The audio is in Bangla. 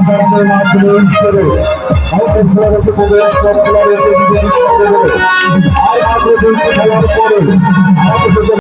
নির্বাচনের মাধ্যমে ভারতের খেলারকে প্রবেশ এসে বিজেপি আর মাত্র দুইটি খেলার পরে